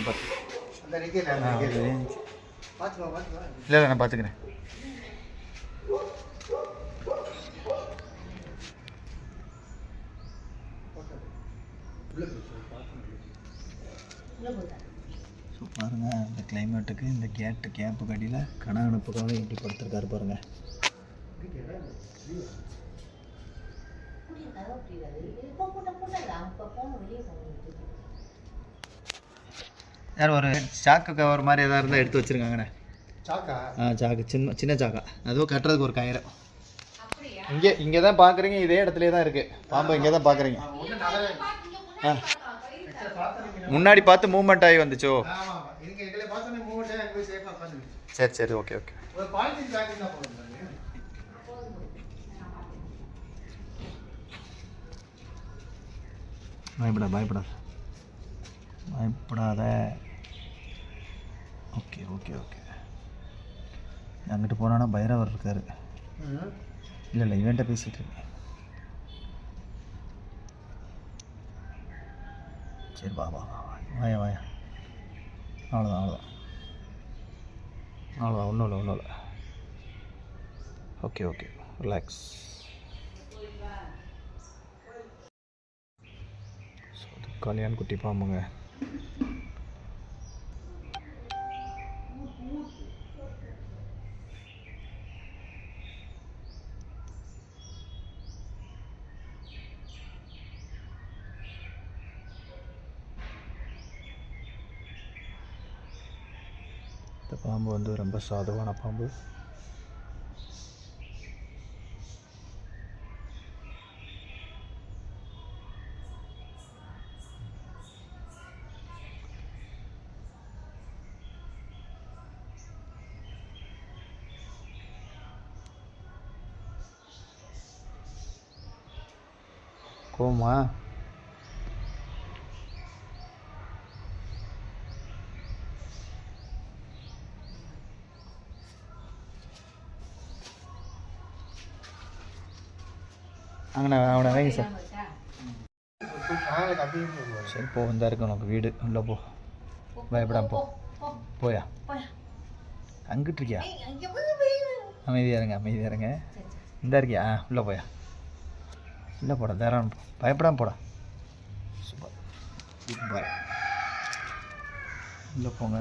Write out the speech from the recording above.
பார்த்து பாத்துக்கோ இல்லை இல்லை நான் பார்த்துக்கிறேன் ஸோ பாருங்கள் இந்த கிளைமேட்டுக்கு இந்த கேட்டு கேப்பு கடியில் கன அனுப்புக்காக எப்படி படுத்திருக்காரு பாருங்கள் யார் ஒரு சாக்கு கவர் மாதிரி எதாவது இருந்தால் எடுத்து வச்சுருக்காங்கண்ணே. சாக்கா? ஆ சாக்கு. சின்ன சின்ன சாக்கா. அதுவும் கட்டுறதுக்கு ஒரு கயிறு. இங்கே இங்கே தான் பார்க்குறீங்க இதே இடத்துலயே தான் இருக்குது பாம்பு இங்கே தான் பார்க்குறீங்க ஆ முன்னாடி பார்த்து மூவ்மெண்ட் ஆகி வந்துச்சோ? சரி சரி. Okay okay. பயப்படாத பயப்படாத பயப்படாத. Okay okay okay. அங்கிட்டு போனோன்னா பைரவர் இருக்காரு. இல்லை இல்லை இவன்ட்ட பேசிகிட்டு இருக்கேன். சரி வா வா வாயா வாயா. அவ்வளோதான் அவ்வளோதான் அவ்வளோதான் ஒன்றும் இல்லை ஒன்றும் இல்லை. Okay okay. ரிலாக்ஸ் கல்யாண் குட்டி பாம்புங்க. இந்த பாம்பு வந்து ரொம்ப சாதுவான பாம்பு. கோமா? அங்கண்ணா அவனை வைங்க சார். சரி போ வந்தா இருக்கு உனக்கு வீடு. உள்ள போ. பயப்படாம போ. போயா? அங்கிட்டு இருக்கியா? அமைதியாக இருங்க அமைதியாக இருங்க. இந்த இருக்கியா? ஆ உள்ளே போயா? உள்ளே போடா தாராளம் போ. பயப்படாம போடா. சூப்பர். பாய் உள்ளே போங்க.